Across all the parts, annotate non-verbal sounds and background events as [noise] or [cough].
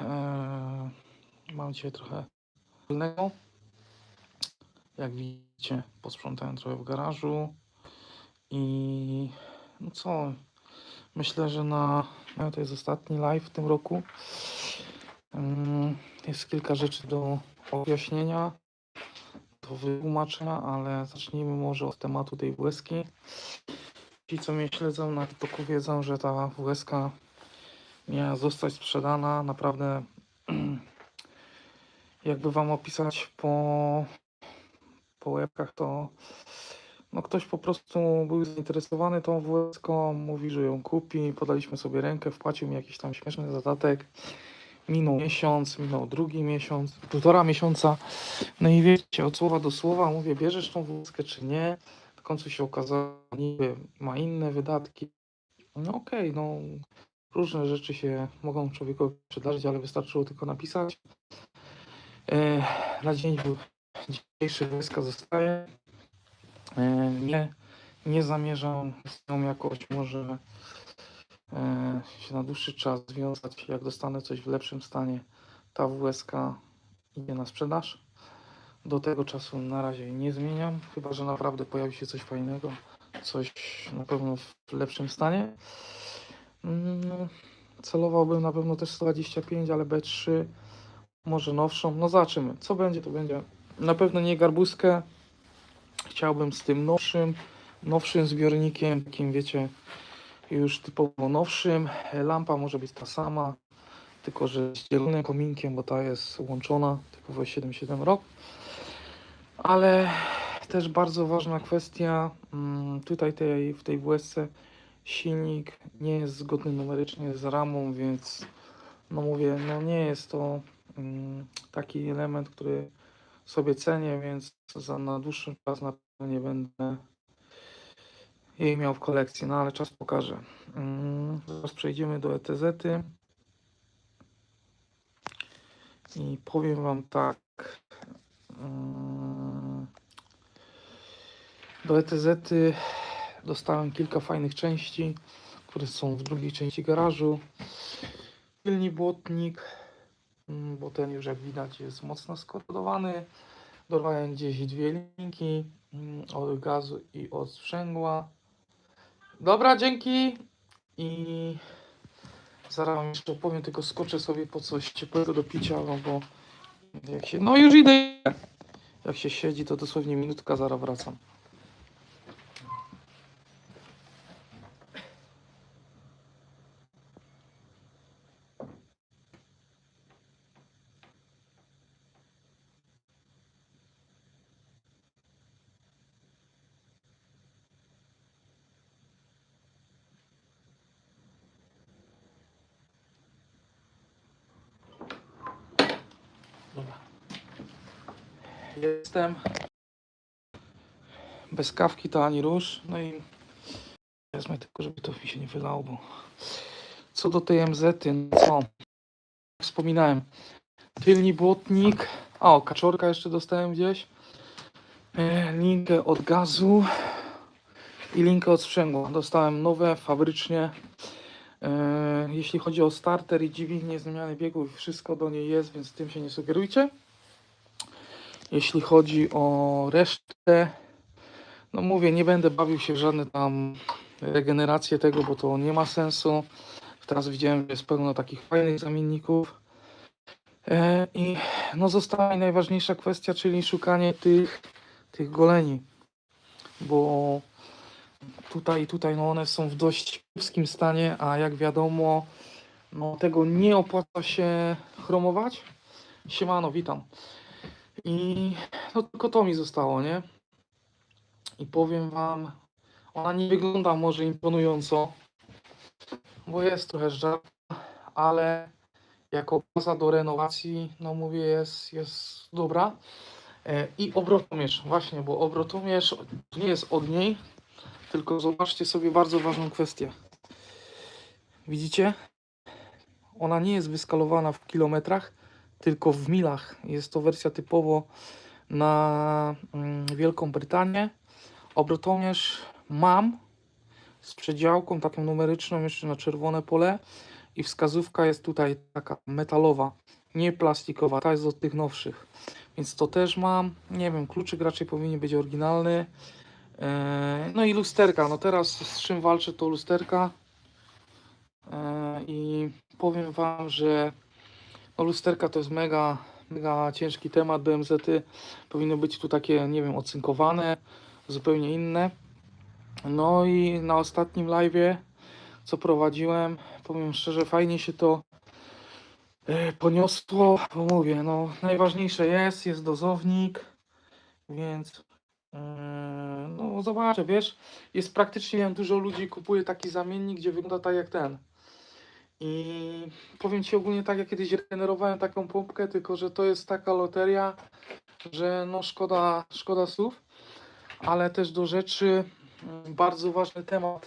Eee, mam dzisiaj trochę wolnego. Jak widzicie, posprzątałem trochę w garażu i no co, myślę, że na no to jest ostatni live w tym roku. Ym, Jest kilka rzeczy do objaśnienia, do wytłumaczenia, ale zacznijmy może od tematu tej WSki. Ci, co mnie śledzą na TikToku wiedzą, że ta WSK miała zostać sprzedana. Naprawdę, [clears throat] jakby Wam opisać po, po łebkach, to no ktoś po prostu był zainteresowany tą WSK, mówi, że ją kupi, podaliśmy sobie rękę, wpłacił mi jakiś tam śmieszny zadatek. Minął miesiąc, minął drugi miesiąc, półtora miesiąca. No i wiecie, od słowa do słowa mówię, bierzesz tą WSK czy nie? W końcu się okazało, niby ma inne wydatki. No okej, no różne rzeczy się mogą człowiekowi przydarzyć, ale wystarczyło tylko napisać. E, na dzień dzisiejszy WSK zostaje. E, nie, nie zamierzam z nią jakoś może e, się na dłuższy czas związać. Jak dostanę coś w lepszym stanie, ta WSK idzie na sprzedaż. Do tego czasu na razie nie zmieniam, chyba że naprawdę pojawi się coś fajnego, coś na pewno w lepszym stanie. Mm, Celowałbym na pewno też 125, ale B3, może nowszą. No zobaczymy, co będzie, to będzie. Na pewno nie garbuskę. Chciałbym z tym nowszym, nowszym zbiornikiem, takim wiecie, już typowo nowszym. Lampa może być ta sama, tylko że z zielonym kominkiem, bo ta jest łączona, typowo 7.7 rok. Ale też bardzo ważna kwestia mm, tutaj tej, w tej WSC silnik nie jest zgodny numerycznie z ramą, więc no mówię, no nie jest to mm, taki element, który sobie cenię, więc za na dłuższy czas na pewno nie będę jej miał w kolekcji, no ale czas pokaże. Mm, Teraz przejdziemy do ETZ-y i powiem Wam tak. mm, Do ETZ-y dostałem kilka fajnych części, które są w drugiej części garażu. Tylny błotnik, mm, bo ten już jak widać jest mocno skodowany. Dorwałem gdzieś dwie linki mm, od gazu i od sprzęgła. Dobra, dzięki. I zaraz wam jeszcze opowiem, tylko skoczę sobie po coś ciepłego do picia, no bo jak się... No już idę. Jak się siedzi, to dosłownie minutka, zaraz wracam. Jestem. Bez kawki to ani rusz. No i wezmę tylko, żeby to mi się nie wylało, bo co do tej MZ, no co? Wspominałem. Tylni błotnik. O, kaczorka jeszcze dostałem gdzieś. E, linkę od gazu i linkę od sprzęgła. Dostałem nowe, fabrycznie. E, jeśli chodzi o starter i dźwignię zmiany biegów, wszystko do niej jest, więc tym się nie sugerujcie. Jeśli chodzi o resztę, no mówię, nie będę bawił się w żadne tam regeneracje tego, bo to nie ma sensu. Teraz widziałem, że jest pełno takich fajnych zamienników. E, I no została mi najważniejsza kwestia, czyli szukanie tych, tych goleni. Bo tutaj, tutaj no one są w dość kiepskim stanie, a jak wiadomo, no tego nie opłaca się chromować. Siemano, witam. I no tylko to mi zostało, nie? I powiem wam, ona nie wygląda może imponująco, bo jest trochę żart, ale jako baza do renowacji, no mówię, jest, jest dobra. E, I obrotomierz, właśnie, bo obrotomierz nie jest od niej, tylko zobaczcie sobie bardzo ważną kwestię. Widzicie? Ona nie jest wyskalowana w kilometrach, tylko w milach. Jest to wersja typowo na mm, Wielką Brytanię. Obrotomierz mam z przedziałką taką numeryczną jeszcze na czerwone pole i wskazówka jest tutaj taka metalowa, nie plastikowa, ta jest od tych nowszych. Więc to też mam. Nie wiem, kluczyk raczej powinien być oryginalny. E, No i lusterka. No teraz z czym walczę to lusterka. E, I powiem Wam, że no lusterka to jest mega, mega ciężki temat. BMZ-y powinny być tu takie, nie wiem, ocynkowane, zupełnie inne. No i na ostatnim live'ie, co prowadziłem, powiem szczerze, fajnie się to e, poniosło, bo mówię, no najważniejsze jest, jest dozownik, więc e, no zobaczę, wiesz, jest praktycznie dużo ludzi kupuje taki zamiennik, gdzie wygląda tak jak ten. I powiem Ci ogólnie tak, jak kiedyś generowałem taką pompkę, tylko że to jest taka loteria, że no szkoda, szkoda słów, ale też do rzeczy mm, bardzo ważny temat.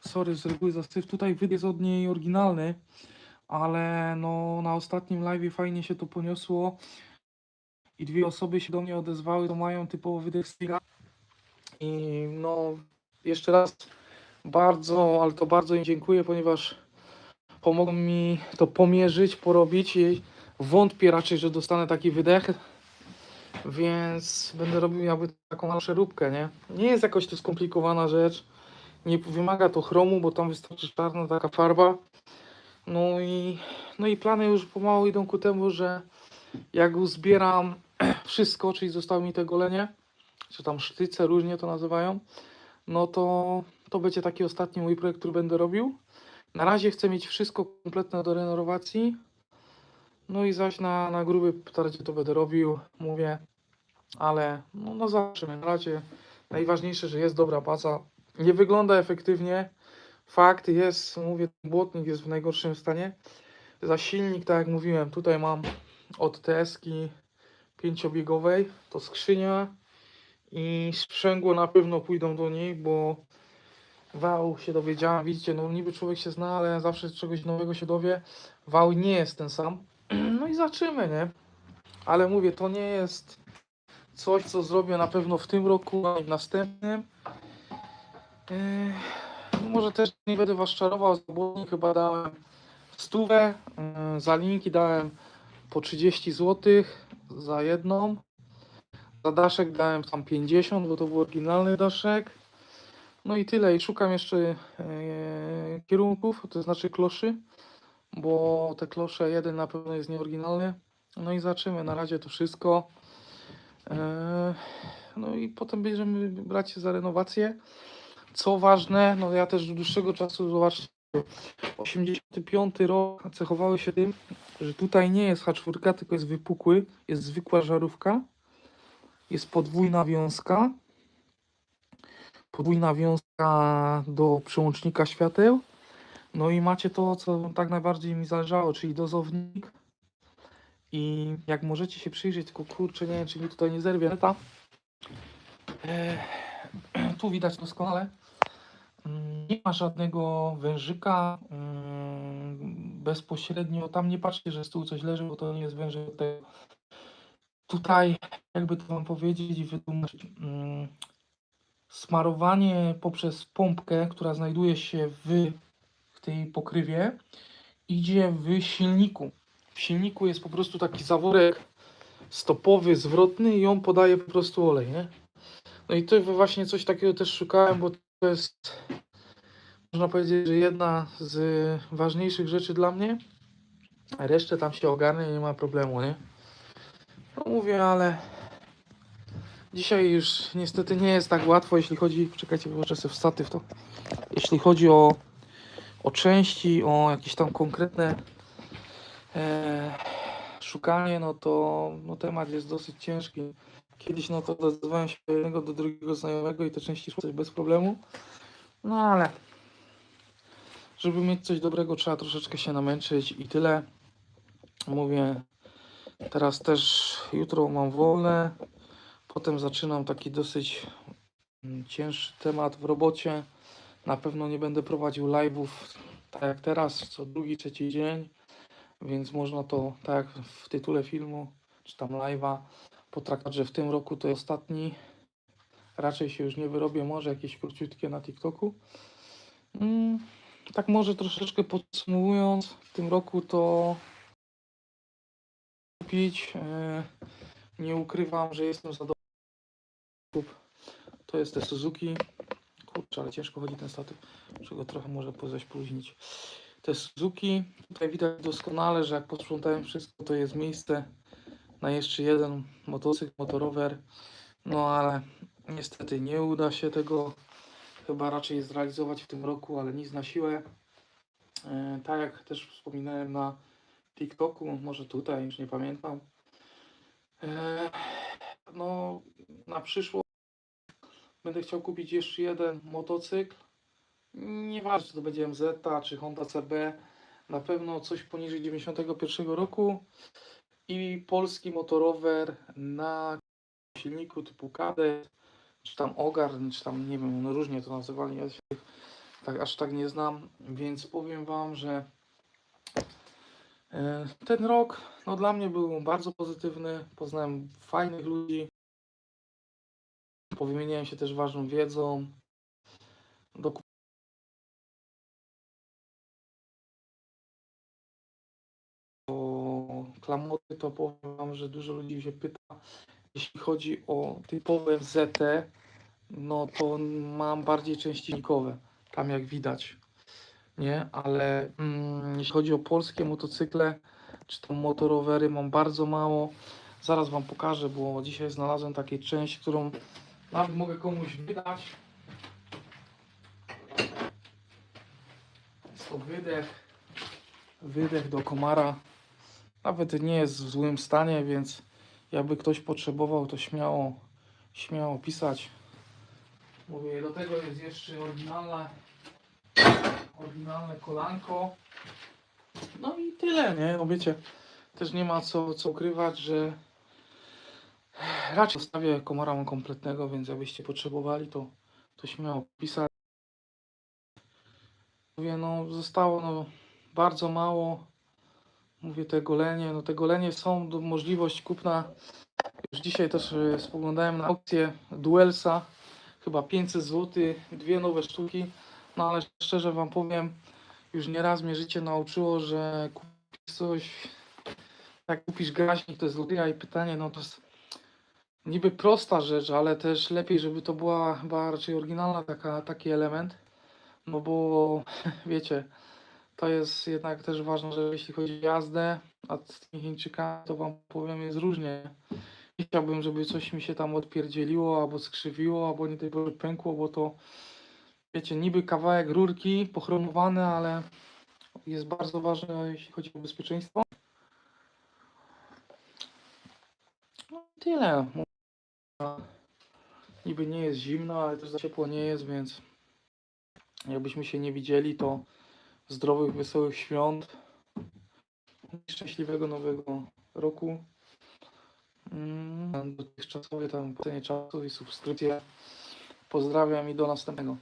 Sorry, z reguły za syf. Tutaj wydech jest od niej oryginalny, ale no na ostatnim live fajnie się to poniosło i dwie osoby się do mnie odezwały, to mają typowo wydech Stiga. I no jeszcze raz bardzo, ale to bardzo im dziękuję, ponieważ pomogą mi to pomierzyć, porobić i wątpię raczej, że dostanę taki wydech, więc będę robił jakby taką przeróbkę, nie? Nie jest jakoś to skomplikowana rzecz, nie wymaga to chromu, bo tam wystarczy czarna taka farba, no i, no i plany już pomału idą ku temu, że jak uzbieram [clears throat] wszystko, czyli zostało mi te golenie, czy tam sztyce, różnie to nazywają, no to to będzie taki ostatni mój projekt, który będę robił. Na razie chcę mieć wszystko kompletne do renowacji. No i zaś na, na gruby starcie to będę robił, mówię, ale no, no zobaczymy. Na razie najważniejsze, że jest dobra baza. Nie wygląda efektywnie. Fakt jest, mówię, błotnik jest w najgorszym stanie. Za silnik, tak jak mówiłem, tutaj mam od TS-ki pięciobiegowej, to skrzynia i sprzęgło na pewno pójdą do niej, bo wał się dowiedziałem, widzicie, no niby człowiek się zna, ale zawsze czegoś nowego się dowie. Wał nie jest ten sam. [clears throat] No i zobaczymy, nie? Ale mówię, to nie jest coś, co zrobię na pewno w tym roku, a w następnym. Yy, no może też nie będę was czarował, za chyba dałem stówę, yy, za linki dałem po 30 zł za jedną. Za daszek dałem tam 50, bo to był oryginalny daszek. No i tyle. I szukam jeszcze e, kierunków, to znaczy kloszy, bo te klosze jeden na pewno jest nieoryginalny. No i zobaczymy. Na razie to wszystko. E, no i potem będziemy brać się za renowację. Co ważne, no ja też do dłuższego czasu, zobaczcie, 85 rok cechowały się tym, że tutaj nie jest H4, tylko jest wypukły, jest zwykła żarówka, jest podwójna wiązka, podwójna wiązka do przełącznika świateł. No i macie to, co tak najbardziej mi zależało, czyli dozownik. I jak możecie się przyjrzeć, tylko kurczę, nie wiem, czy mi tutaj nie zerwie neta. E, [clears throat] tu widać doskonale. Mm, Nie ma żadnego wężyka mm, bezpośrednio. Tam nie patrzcie, że z tyłu coś leży, bo to nie jest wężyk. Tutaj, jakby to wam powiedzieć i wytłumaczyć, mm, smarowanie poprzez pompkę, która znajduje się w, w tej pokrywie, idzie w silniku. W silniku jest po prostu taki zaworek stopowy, zwrotny i on podaje po prostu olej, nie? No i to właśnie coś takiego też szukałem, bo to jest, można powiedzieć, że jedna z ważniejszych rzeczy dla mnie. Resztę tam się ogarnie, nie ma problemu, nie? No mówię, ale Dzisiaj już niestety nie jest tak łatwo, jeśli chodzi. Czekajcie, wyłożę sobie wstatyw to. Jeśli chodzi o, o części, o jakieś tam konkretne e, szukanie, no to no temat jest dosyć ciężki. Kiedyś no to dozwałem się jednego do drugiego znajomego i te części szły bez problemu. No ale żeby mieć coś dobrego, trzeba troszeczkę się namęczyć i tyle. Mówię, teraz też jutro mam wolne. Potem zaczynam taki dosyć mm, cięższy temat w robocie. Na pewno nie będę prowadził live'ów tak jak teraz, co drugi, trzeci dzień, więc można to, tak jak w tytule filmu, czy tam live'a, potraktować, że w tym roku to ostatni. Raczej się już nie wyrobię, może jakieś króciutkie na TikToku. Mm, tak może troszeczkę podsumowując, w tym roku to kupić. e, Nie ukrywam, że jestem zadowolony. To jest te Suzuki. Kurczę, ale ciężko chodzi ten statyw. Muszę go trochę może zaśpóźnić. Te Suzuki. Tutaj widać doskonale, że jak posprzątałem wszystko, to jest miejsce na jeszcze jeden motocykl, motorower. No ale niestety nie uda się tego chyba raczej zrealizować w tym roku, ale nic na siłę. E, tak jak też wspominałem na TikToku, może tutaj, już nie pamiętam. E, no, na przyszłość będę chciał kupić jeszcze jeden motocykl. Nieważne, czy to będzie MZ, czy Honda CB. Na pewno coś poniżej 91 roku i polski motorower na silniku typu Kadet, czy tam Ogarn, czy tam nie wiem, no różnie to nazywali, ja się tak, aż tak nie znam, więc powiem Wam, że ten rok no, dla mnie był bardzo pozytywny, poznałem fajnych ludzi, powymieniałem się też ważną wiedzą, dokup o klamoty, to powiem że dużo ludzi się pyta, jeśli chodzi o typowe MZT, no to mam bardziej części silnikowe, tam jak widać, nie? Ale mm, jeśli chodzi o polskie motocykle, czy to motorowery, mam bardzo mało. Zaraz Wam pokażę, bo dzisiaj znalazłem taką część, którą nawet mogę komuś wydać. Jest to wydech, wydech do komara. Nawet nie jest w złym stanie, więc jakby ktoś potrzebował, to śmiało, śmiało pisać. Mówię, do tego jest jeszcze oryginalne, oryginalne kolanko. No i tyle, nie? No wiecie, też nie ma co, co ukrywać, że raczej zostawię komara kompletnego, więc jakbyście potrzebowali, to, to śmiało pisać. Mówię, no zostało no, bardzo mało. Mówię, te golenie, no te golenie są do, możliwość kupna. Już dzisiaj też y, spoglądałem na aukcję Duelsa, chyba 500 zł, dwie nowe sztuki. No ale szczerze Wam powiem, już nieraz mnie życie nauczyło, że kupisz coś, jak kupisz gaźnik, to jest loteria i pytanie, no to jest niby prosta rzecz, ale też lepiej, żeby to była chyba raczej oryginalna taka, taki element, no bo [laughs] wiecie, to jest jednak też ważne, że jeśli chodzi o jazdę, a z tymi Chińczykami, to Wam powiem, jest różnie. Nie chciałbym, żeby coś mi się tam odpierdzieliło, albo skrzywiło, albo nie tej pękło, bo to wiecie, niby kawałek rurki pochromowany, ale jest bardzo ważne, jeśli chodzi o bezpieczeństwo. No tyle. Niby nie jest zimno, ale też za ciepło nie jest, więc jakbyśmy się nie widzieli, to zdrowych, wesołych świąt. Szczęśliwego nowego roku. Mm, Dotychczasowe tam płacenie czasu i subskrypcje. Pozdrawiam i do następnego.